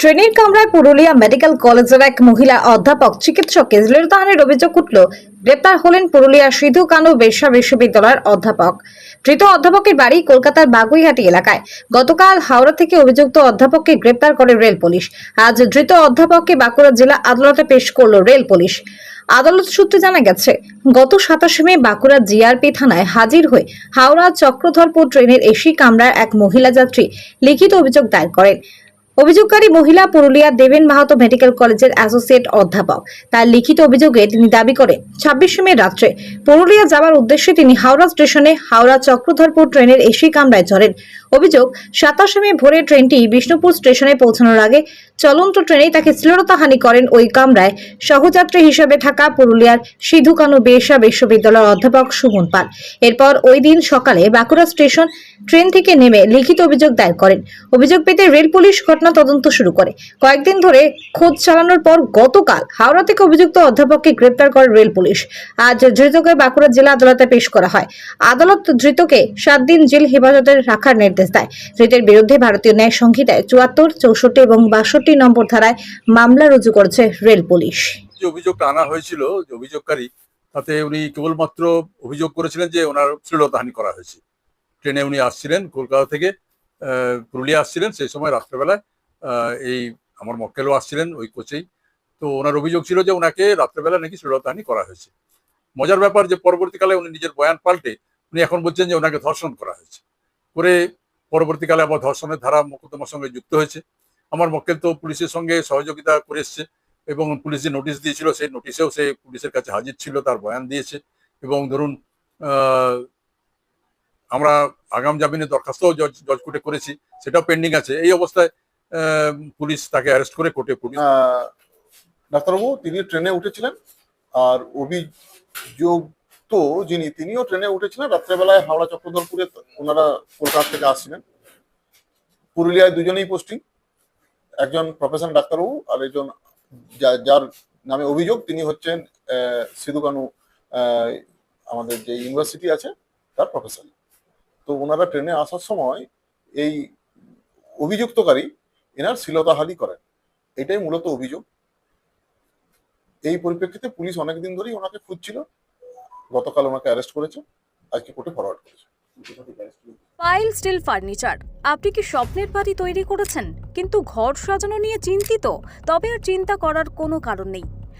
ট্রেনের কামরায় পুরুলিয়া মেডিকেল কলেজের এক মহিলা অধ্যাপক চিকিৎসককে শ্লীলতাহানির অভিযোগ উঠল, গ্রেপ্তার হলেন পুরুলিয়া সিধু কানু বেশ্যা বিশ্ববিদ্যালয়ের অধ্যাপক। ধৃত অধ্যাপকের বাড়ি কলকাতার বাগুইহাটি এলাকায়। গতকাল হাওড়া থেকে অভিযুক্ত অধ্যাপককে গ্রেপ্তার করে রেল পুলিশ। আজ ধৃত অধ্যাপককে বাঁকুড়া জেলা আদালতে পেশ করল রেল পুলিশ। আদালত সূত্রে জানা গেছে, গত সাতাশে মে বাঁকুড়া জিআরপি থানায় হাজির হয়ে হাওড়া চক্রধরপুর ট্রেনের এসি কামরার এক মহিলা যাত্রী লিখিত অভিযোগ দায়ের করেন। অভিযোগকারী মহিলা পুরুলিয়া দেবেন মাহাতো মেডিকেল কলেজের অ্যাসোসিয়েট অধ্যাপক। তার লিখিত অভিযোগে তিনি দাবি করেন, ছাব্বিশে মে রাত্রে পুরুলিয়া যাওয়ার উদ্দেশ্যে তিনি হাওড়া স্টেশনে হাওড়া চক্রধরপুর ট্রেনের এসি কামরায় চড়েন। অভিযোগ, সাতাশে মে ভোরে ট্রেনটি বিষ্ণুপুর স্টেশনে পৌঁছানোর আগে চলন্ত ট্রেনেই তাকে শ্লীলতাহানি করেন ওই কামরায়। সহযাত্রী হিসেবে থাকা পুরুলিয়ার সিধু কানু বেশা বিশ্ববিদ্যালয়ের অধ্যাপক সুমন পাল। এরপর ওই দিন সকালে বাঁকুড়া স্টেশন ট্রেন থেকে নেমে লিখিত অভিযোগ দায়ের করেন। অভিযোগ পেতে রেল পুলিশ ঘটনা তদন্ত শুরু করে। কয়েকদিন ধরে খোঁজ চালানোর পর গতকাল হাওড়া থেকে অভিযুক্ত অধ্যাপককে গ্রেপ্তার করে রেল পুলিশ। আজ ধৃতকে বাঁকুড়া জেলা আদালতে পেশ করা হয়। আদালত ধৃতকে সাত দিন জেল হেফাজতে রাখার নির্দেশ দেয়। ধৃতের বিরুদ্ধে ভারতীয় ন্যায় সংহিতায় চুয়াত্তর, চৌষট্টি এবং বাষট্টি নম্বর ধারায় মামলা রুজু করেছে রেল পুলিশ। যে অভিযোগটা আনা হয়েছিল, যে অভিযোগকারী, তাতে উনি কেবলমাত্র অভিযোগ করেছিলেন যে ওনার শ্লীলতাহানি করা হয়েছে। ট্রেনে উনি আসছিলেন, কলকাতা থেকে পুরুলিয়া আসছিলেন, সেই সময় রাত্রেবেলায় এই আমার মক্কেলও আসছিলেন ওই কোচেই। তো ওনার অভিযোগ ছিল যে ওনাকে রাত্রেবেলা নাকি শ্লীলতাহানি করা হয়েছে। মজার ব্যাপার যে পরবর্তীকালে উনি নিজের বয়ান পাল্টে উনি এখন বলছেন যে ওনাকে ধর্ষণ করা হয়েছে। করে পরবর্তীকালে আবার ধর্ষণের ধারা মোকদ্দমার সঙ্গে যুক্ত হয়েছে। আমার মক্কেল তো পুলিশের সঙ্গে সহযোগিতা করে এসছে এবং পুলিশ যে নোটিশ দিয়েছিল সেই নোটিশেও সে পুলিশের কাছে হাজির ছিল, তার বয়ান দিয়েছে এবং ধরুন আমরা আগাম জামিনের দরখাস্ত জজ জজ কোর্টে করেছি, সেটাও পেন্ডিং আছে। এই অবস্থায় পুলিশ তাকে অ্যারেস্ট করে কোর্টে পুলিশ ডাক্তারবাবু, তিনি ট্রেনে উঠেছিলেন, আর অভিযোগ তো যিনি, তিনিও ট্রেনে উঠেছিলেন, রাত্রেবেলায় হাওড়া চক্রধরপুরে ওনারা কলকাতা থেকে আসছিলেন। পুরুলিয়ায় দুজনেই পোস্টিং একজন প্রফেশনাল ডাক্তারবাবু, আর একজন যার নামে অভিযোগ, তিনি হচ্ছেন সিধু কানু আমাদের যে ইউনিভার্সিটি আছে, তার প্রফেসর তো ওনারা ট্রেনে আসার সময় এই অভিযুক্তকারী এনার শ্লীলতাহানি করেন। এটাই মূলত অভিযোগ। এই পরিপ্রেক্ষিতে পুলিশ অনেকদিন ধরেই ওনাকে খুঁজছিল। গতকাল ওনাকে অ্যারেস্ট করেছে। আজকে কোর্টে ফরওয়ার্ড করেছে। পাইল স্টিল ফার্নিচার আপনি কি স্বপ্নের বাড়ি তৈরি করেছেন? কিন্তু ঘর সাজানো নিয়ে চিন্তিত। তবে আর চিন্তা করার কোনো কারণ নেই।